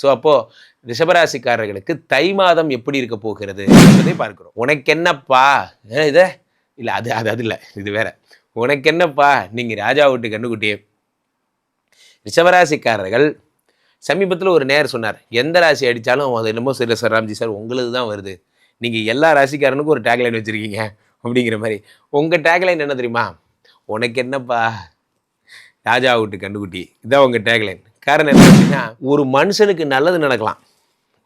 So அப்போது ரிஷபராசிக்காரர்களுக்கு தை மாதம் எப்படி இருக்க போகிறது என்பதை பார்க்கிறோம். உனக்கு என்னப்பா இதை? இல்லை அது அது அது இல்லை. இது வேற. உனக்கு என்னப்பா நீங்கள் ராஜா வீட்டு கண்ணுக்குட்டி ரிஷபராசிக்காரர்கள் சமீபத்தில் ஒரு நேர் சொன்னார். எந்த ராசி அடித்தாலும் அது என்னமோ சரி சார் ராம்ஜி சார் உங்களுக்கு தான் வருது. நீங்கள் எல்லா ராசிக்காரனுக்கும் ஒரு டேக்லைன் வச்சுருக்கீங்க அப்படிங்கிற மாதிரி. உங்கள் டேக்லைன் என்ன தெரியுமா? உனக்கு என்னப்பா ராஜா வீட்டு கண்டுக்குட்டி இதான் உங்கள் டேக்லைன் காரணம் என்ன அப்படின்னா ஒரு மனுஷனுக்கு நல்லது நடக்கலாம்.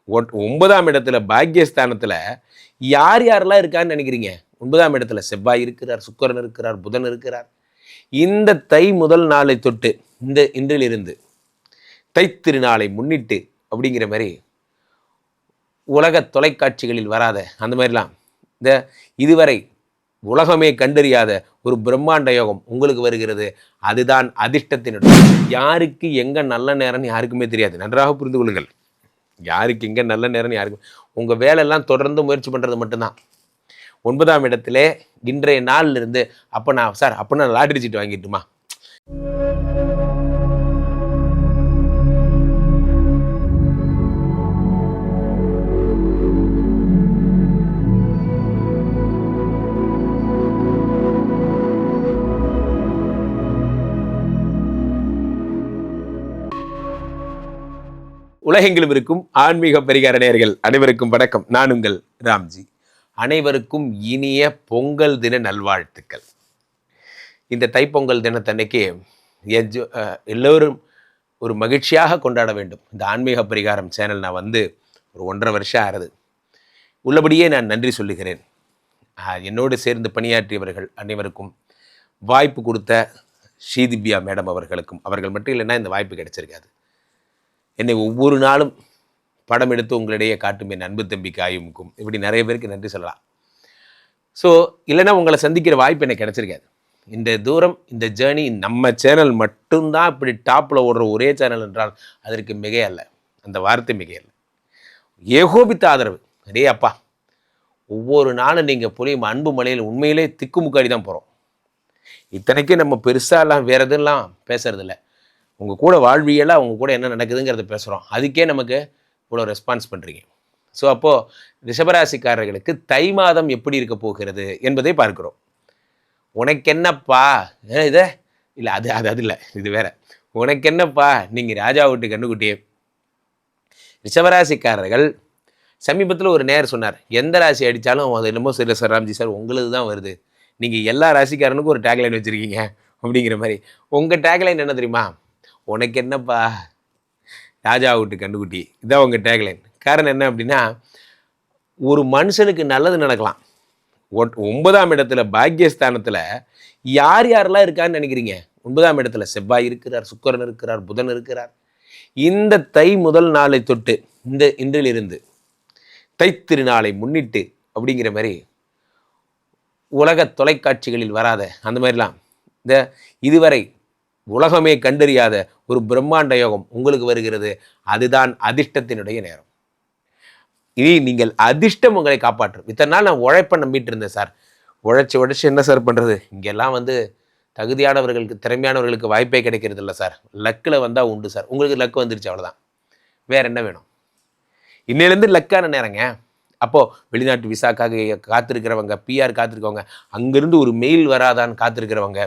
ஒட்- ஒன்பதாம் இடத்துல பாக்கியஸ்தானத்தில் யார் யாரெல்லாம் இருக்கான்னு நினைக்கிறீங்க? ஒன்பதாம் இடத்துல செவ்வாய் இருக்கிறார் சுக்கரன் இருக்கிறார் புதன் இருக்கிறார். இந்த தை முதல் நாளை தொட்டு இந்த இன்றிலிருந்து தைத்திருநாளை முன்னிட்டு அப்படிங்கிற மாதிரி உலக தொலைக்காட்சிகளில் வராத அந்த மாதிரிலாம். இந்த இதுவரை உலகமே கண்டறியாத ஒரு பிரம்மாண்ட யோகம் உங்களுக்கு வருகிறது. அதுதான் அதிர்ஷ்டத்தினுடைய யாருக்கு எங்கே நல்ல நேரம்னு யாருக்குமே தெரியாது. நன்றாக புரிந்து கொள்ளுங்கள். யாருக்கு எங்கே நல்ல நேரம்னு யாருக்கும் உங்கள் வேலையெல்லாம் தொடர்ந்து முயற்சி பண்ணுறது மட்டும்தான். ஒன்பதாம் இடத்துல இன்றைய நாளில் இருந்து அப்போ நான் சார் அப்போ நான் லாட்ரி சீட்டு வாங்கிட்டுமா? உலகெங்கிலும் இருக்கும் ஆன்மீக பரிகார நேர்கள் அனைவருக்கும் வணக்கம். நான் உங்கள் ராம்ஜி. அனைவருக்கும் இனிய பொங்கல் தின நல்வாழ்த்துக்கள். இந்த தைப்பொங்கல் தினத்தன்னைக்கு எல்லோரும் ஒரு மகிழ்ச்சியாக கொண்டாட வேண்டும். இந்த ஆன்மீக பரிகாரம் சேனல் நான் வந்து ஒரு ஒன்றரை வருஷம் ஆறுது உள்ளபடியே நான் நன்றி சொல்லுகிறேன். என்னோடு சேர்ந்து பணியாற்றியவர்கள் அனைவருக்கும் வாய்ப்பு கொடுத்த ஸ்ரீதிவ்யா மேடம் அவர்களுக்கும். அவர்கள் மட்டும் இல்லைன்னா இந்த வாய்ப்பு கிடைச்சிருக்காது. என்னை ஒவ்வொரு நாளும் படம் எடுத்து உங்களிடையே காட்டும் என் அன்பு தம்பி காயுமுக்கும். இப்படி நிறைய பேருக்கு நன்றி சொல்லலாம். ஸோ இல்லைன்னா உங்களை சந்திக்கிற வாய்ப்பு எனக்கு கிடச்சிருக்காது. இந்த தூரம் இந்த ஜேர்னி நம்ம சேனல் மட்டும்தான் இப்படி டாப்பில் ஓடுற ஒரே சேனல் என்றால் அதற்கு மிகையல்ல. அந்த வார்த்தை மிகையல்ல. ஏகோபித்த ஆதரவு. அடே அப்பா ஒவ்வொரு நாளும் நீங்கள் புரியும் அன்பு மலையில் உண்மையிலே திக்குமுக்காடி தான் போகிறோம் இத்தனைக்கும் நம்ம பெருசாலாம் வேறு எதுலாம் பேசுறதில்ல. உங்கள் கூட வாழ்வியலாக அவங்க கூட என்ன நடக்குதுங்கிறத பேசுகிறோம் அதுக்கே நமக்கு இவ்வளோ ரெஸ்பான்ஸ் பண்ணுறீங்க ஸோ அப்போது ரிஷபராசிக்காரர்களுக்கு தை மாதம் எப்படி இருக்க போகிறது என்பதை பார்க்கிறோம். உனக்கு என்னப்பா ஏ, இது? இல்லை அது அது அது இல்லை. இது வேற. உனக்கு என்னப்பா நீங்கள் ராஜா வீட்டு கண்ணுக்குட்டியே. ரிஷபராசிக்காரர்கள் சமீபத்தில் ஒரு நேர் சொன்னார். எந்த ராசி அடித்தாலும் அது என்னமோ சரி சார் ராம்ஜி சார் உங்களுக்கு தான் வருது. நீங்கள் எல்லா ராசிக்காரனுக்கும் ஒரு டேக்லைன் வச்சுருக்கீங்க அப்படிங்கிற மாதிரி. உங்கள் டேக்லைன் என்ன தெரியுமா? உனக்கு என்னப்பா ராஜா விட்டு கண்டுக்குட்டி இதான் உங்கள் டேக்லைன் காரணம் என்ன அப்படின்னா ஒரு மனுஷனுக்கு நல்லது நடக்கலாம். ஒட்- ஒன்பதாம் இடத்துல பாக்கியஸ்தானத்தில் யார் யாரெல்லாம் இருக்கான்னு நினைக்கிறீங்க? ஒன்பதாம் இடத்துல செவ்வாய் இருக்கிறார் சுக்கரன் இருக்கிறார் புதன் இருக்கிறார். இந்த தை முதல் நாளை தொட்டு இந்த இன்றிலிருந்து தைத்திருநாளை முன்னிட்டு அப்படிங்கிற மாதிரி உலக தொலைக்காட்சிகளில் வராத அந்த மாதிரிலாம். இந்த இதுவரை உலகமே கண்டறியாத ஒரு பிரம்மாண்ட யோகம் உங்களுக்கு வருகிறது. அதுதான் அதிர்ஷ்டத்தினுடைய நேரம். இனி நீங்கள் அதிர்ஷ்டம் உங்களை காப்பாற்றும். இத்தனை நாள் நான் உழைப்பை நம்பிட்டு இருந்தேன் சார். உழைச்சி உழைச்சி என்ன சார் பண்ணுறது இங்கெல்லாம் வந்து தகுதியானவர்களுக்கு திறமையானவர்களுக்கு வாய்ப்பே கிடைக்கிறது இல்லை சார். லக்கில் வந்தால் உண்டு சார். உங்களுக்கு லக்கு வந்துருச்சு அவ்வளோதான் வேற என்ன வேணும்? இன்னிலேருந்து லக்கான நேரங்க. அப்போது வெளிநாட்டு விசாக்காக காத்திருக்கிறவங்க பிஆர் காத்திருக்கவங்க அங்கேருந்து ஒரு மெயில் வராதான்னு காத்திருக்கிறவங்க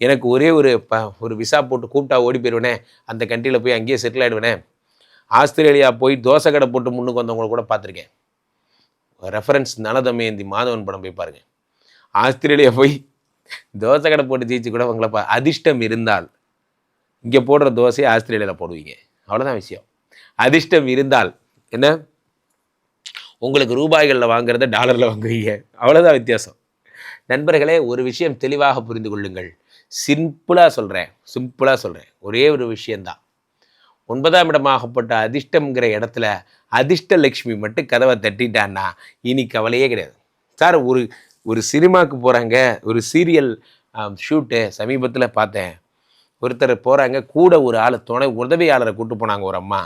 எனக்கு ஒரே ஒரு ப ஒரு விசா போட்டு கூப்பிட்டா ஓடி போயிடுவேனே. அந்த கண்ட்ரியில் போய் அங்கேயே செட்டில் ஆகிடுவேனே ஆஸ்திரேலியா போய் தோசை கடை போட்டு முன்னுக்கு வந்தவங்கள கூட பார்த்துருக்கேன். ரெஃபரன்ஸ் நலதமயந்தி மாதவன் படம் போய் பாருங்கள் ஆஸ்திரேலியா போய் தோசை கடை போட்டு ஜெயிச்சு கூட உங்களை பா அதிர்ஷ்டம் இருந்தால் இங்கே போடுற தோசையை ஆஸ்திரேலியாவில் போடுவீங்க. அவ்வளோதான் விஷயம். அதிர்ஷ்டம் இருந்தால் என்ன? உங்களுக்கு ரூபாய்களில் வாங்குறத டாலரில் வாங்குவீங்க. அவ்வளோதான் வித்தியாசம். நண்பர்களே ஒரு விஷயம் தெளிவாக புரிந்து கொள்ளுங்கள். சிம்பிளாக சொல்கிறேன் சிம்பிளாக சொல்கிறேன் ஒரே ஒரு விஷயந்தான் ஒன்பதாம் இடமாகப்பட்ட அதிர்ஷ்டம்ங்கிற இடத்துல அதிர்ஷ்ட லக்ஷ்மி மட்டும் கதவை தட்டிட்டான்னா இனி கவலையே கிடையாது. சார் ஒரு ஒரு சினிமாவுக்கு போகிறாங்க ஒரு சீரியல் ஷூட்டு சமீபத்தில் பார்த்தேன். ஒருத்தர் போகிறாங்க கூட ஒரு ஆள் துணை உதவியாளரை கூப்பிட்டு போனாங்க ஒரு அம்மா.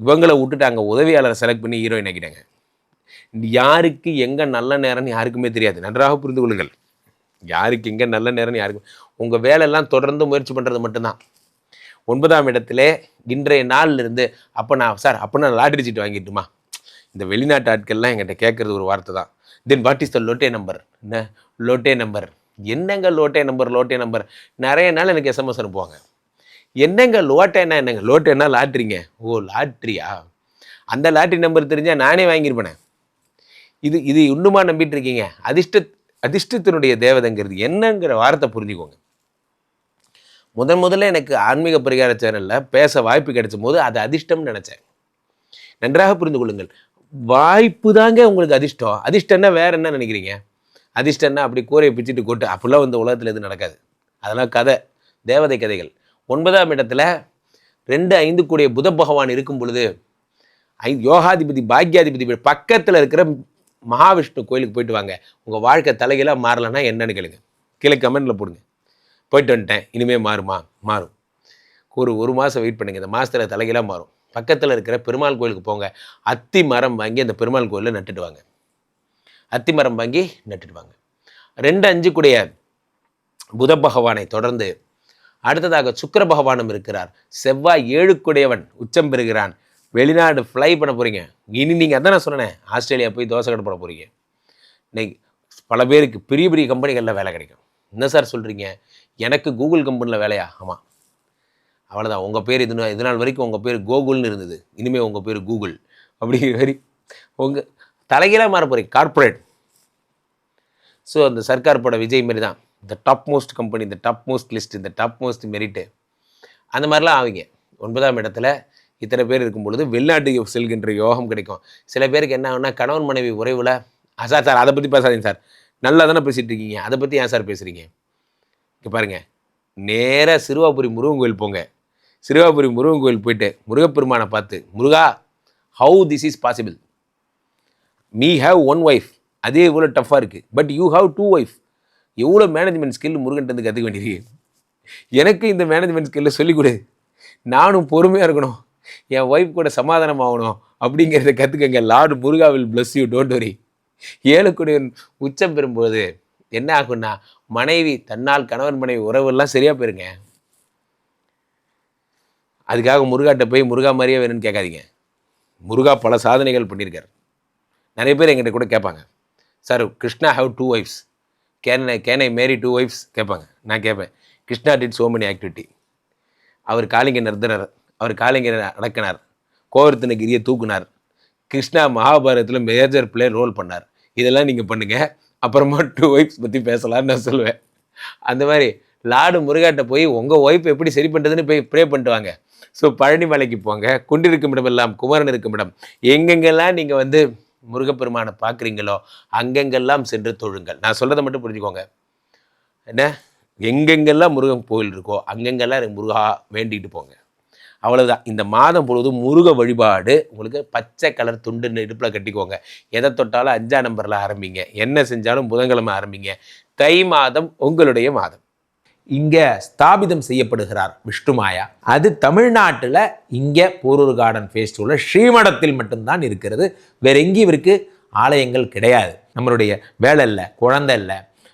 இவங்களை விட்டுட்டாங்க உதவியாளரை செலக்ட் பண்ணி ஹீரோயின் ஆக்கிட்டாங்க. யாருக்கு எங்கே நல்ல நேரம்னு யாருக்குமே தெரியாது. நன்றாக புரிந்து கொள்ளுங்கள். யாருக்கு எங்கே நல்ல நேரம்னு யாருக்கும் உங்கள் வேலையெல்லாம் தொடர்ந்து முயற்சி பண்ணுறது மட்டும்தான். ஒன்பதாம் இடத்துல இன்றைய நாள்லேருந்து அப்போ நான் சார் அப்போ நான் லாட்ரி சீட் வாங்கிட்டுமா? இந்த வெளிநாட்டு ஆட்கள்லாம் எங்கிட்ட கேட்குறது ஒரு வார்த்தை தான். Then what is the lot number என்ன? லோட்டே நம்பர் என்னங்க லோட்டே நம்பர் லோட்டே நம்பர் நிறைய நாள் எனக்கு எஸ்எம்எஸ் அனுப்புவாங்க. என்னங்க லோட்டேன்னா என்னங்க? லோட்டேன்னா லாட்ரிங்க ஓ லாட்ரியா அந்த லாட்ரி நம்பர் தெரிஞ்சால் நானே வாங்கியிருப்பேனே இது இது இன்னுமா நம்பிட்டு இருக்கீங்க? அதிர்ஷ்ட அதிர்ஷ்டத்தினுடைய தேவதைங்கிறது என்னங்கிற வார்த்தை புரிஞ்சுக்கோங்க. முதன் முதல்ல எனக்கு ஆன்மீக பரிகார சேனலில் பேச வாய்ப்பு கிடைச்சும் போது அது அதிர்ஷ்டம்னு நினச்சேன். நன்றாக புரிந்து கொள்ளுங்கள். வாய்ப்பு தாங்க உங்களுக்கு அதிர்ஷ்டம். அதிர்ஷ்டம்னா வேற என்ன நினைக்கிறீங்க? அதிர்ஷ்டம்னா அப்படி கூரையை பிச்சுட்டு கொட்டு அப்படிலாம் வந்து உலகத்தில் எதுவும் நடக்காது. அதெல்லாம் கதை. தேவதை கதைகள். ஒன்பதாம் இடத்துல ரெண்டு ஐந்து கூடிய புத பகவான் இருக்கும் பொழுது ஐ யோகாதிபதி பாக்யாதிபதி பக்கத்தில் இருக்கிற மகாவிஷ்ணு கோயிலுக்கு போயிட்டு வாங்க. உங்கள் வாழ்க்கை தலைகீழாக மாறலைன்னா என்னன்னு கேளுங்க. கீழே கமெண்ட்டில் போடுங்க. போயிட்டு வந்துட்டேன். இனிமேல் மாறுமா? மாறும். ஒரு ஒரு மாதம் வெயிட் பண்ணுங்கள் இந்த மாதத்தில் தலைகளாக மாறும். பக்கத்தில் இருக்கிற பெருமாள் கோயிலுக்கு போங்க. அத்தி மரம் வாங்கி அந்த பெருமாள் கோயிலில் நட்டுட்டு வாங்க. அத்தி மரம் வாங்கி நட்டுட்டு வாங்க. ரெண்டு அஞ்சு கூடிய புத பகவானை தொடர்ந்து அடுத்ததாக சுக்கிர பகவானும் இருக்கிறார். செவ்வாய் ஏழுக்குடையவன் உச்சம் பெறுகிறான். வெளிநாடு ஃப்ளை பண்ண போகிறீங்க இனி நீங்கள் அதான் நான் சொன்னேன் ஆஸ்திரேலியா போய் தோசை கடை போட போகிறீங்க இன்னைக்கு பல பேருக்கு பெரிய பெரிய கம்பெனிகளில் வேலை கிடைக்கும். என்ன சார் சொல்கிறீங்க எனக்கு கூகுள் கம்பெனியில் வேலையா? ஆமாம் அவ்வளோதான் உங்கள் பேர் இது இது நாள் வரைக்கும் உங்கள் பேர் கோகுல்னு இருந்தது. இனிமேல் உங்கள் பேர் கூகுள். அப்படிங்கிற மாதிரி உங்கள் தலைகீழாக மாற போகிறீங்க கார்ப்பரேட் ஸோ அந்த சர்க்கார் பட விஜய் மாரி தான். இந்த டாப் மோஸ்ட் கம்பெனி இந்த டாப் மோஸ்ட் லிஸ்ட் இந்த டாப் மோஸ்ட் மெரிட்டு அந்த மாதிரிலாம் ஆவீங்க. ஒன்பதாம் இடத்துல இத்தனை பேர் இருக்கும் பொழுது வெளிநாட்டுக்கு செல்கின்ற யோகம் கிடைக்கும். சில பேருக்கு என்ன ஆகுனா கணவன் மனைவி உறவில் சார் சார் அதை பற்றி பேசாதீங்க சார். நல்லா தானே பேசிகிட்டு இருக்கீங்க. அதை பற்றி ஏன் சார் பேசுகிறீங்க இங்கே பாருங்கள் நேராக சிறுவாபுரி முருகன் கோயில் போங்க. சிறுவாபுரி முருகன் கோயில் போயிட்டு முருகப்பெருமானை பார்த்து Muruga how this is possible me have one wife அதே இவ்வளோ டஃப்பாக இருக்குது but you have two wife எவ்வளோ மேனேஜ்மெண்ட் ஸ்கில் முருகன்ட்டு கற்றுக்க வேண்டியிருக்கு. எனக்கு இந்த மேனேஜ்மெண்ட் ஸ்கில்லை சொல்லிக் கொடு. நானும் பொறுமையாக இருக்கணும். என் ஒய்ஃப் கூட சமாதானம் ஆகணும் அப்படிங்கிறத கற்றுக்கங்க லார்டு முருகாவில் பிளஸ் யூ டோன்ட் வரி ஏழுக்குடியன் உச்சம் பெறும்போது என்ன ஆகும்னா மனைவி தன்னால் கணவன் மனைவி உறவெல்லாம் சரியாக போயிருங்க. அதுக்காக முருகாட்ட போய் முருகா மாதிரியே வேணும்னு கேட்காதீங்க. முருகா பல சாதனைகள் பண்ணியிருக்கார். நிறைய பேர் எங்கிட்ட கூட கேட்பாங்க. Sir Krishna how two wives can can I marry two wives கேட்பாங்க. நான் கேட்பேன். Krishna did so many activity அவர் காளிங்க நிறுத்தினார். அவர் காளிங்க அடக்கினார். கோவர்த்தனகிரியை தூக்குனார். கிருஷ்ணா மகாபாரதத்தில் மேஜர் பிளேயர் ரோல் பண்ணார். இதெல்லாம் நீங்கள் பண்ணுங்கள் அப்புறமா டூ ஒய்ஃப்ஸ் பற்றி பேசலாம்னு நான் சொல்லுவேன். அந்த மாதிரி லாடு முருகாட்ட போய் உங்கள் ஒய்ஃப் எப்படி சரி பண்ணுறதுன்னு போய் ப்ரே பண்ணிட்டு வாங்க. ஸோ பழனி மலைக்கு போங்க. குண்டிருக்கும் இடமெல்லாம் குமரன் இருக்கும் இடம். எங்கெங்கெல்லாம் நீங்கள் வந்து முருகப்பெருமானை பார்க்குறீங்களோ அங்கெங்கெல்லாம் சென்று தொழுங்கள். நான் சொல்கிறத மட்டும் புரிஞ்சுக்கோங்க. என்ன? எங்கெங்கெல்லாம் முருகன் கோயில் இருக்கோ அங்கெங்கெல்லாம் முருகா வேண்டிகிட்டு போங்க. அவ்வளவுதான். இந்த மாதம் பொழுதும் முருக வழிபாடு உங்களுக்கு பச்சை கலர் துண்டு நெருப்பில் கட்டிக்கோங்க. எதை தொட்டாலும் அஞ்சாம் நம்பரில் ஆரம்பிங்க. என்ன செஞ்சாலும் புதன்கிழமை ஆரம்பிங்க. தை மாதம் உங்களுடைய மாதம். இங்கே ஸ்தாபிதம் செய்யப்படுகிறார் விஷ்ணுமாயா அது தமிழ்நாட்டில் இங்கே போரூர் கார்டன் ஃபேஸ்டிவலில் ஸ்ரீமடத்தில் மட்டும்தான் இருக்கிறது. வேற எங்கேயும் இவருக்கு ஆலயங்கள் கிடையாது. நம்மளுடைய வேலை இல்லை குழந்தை இல்லை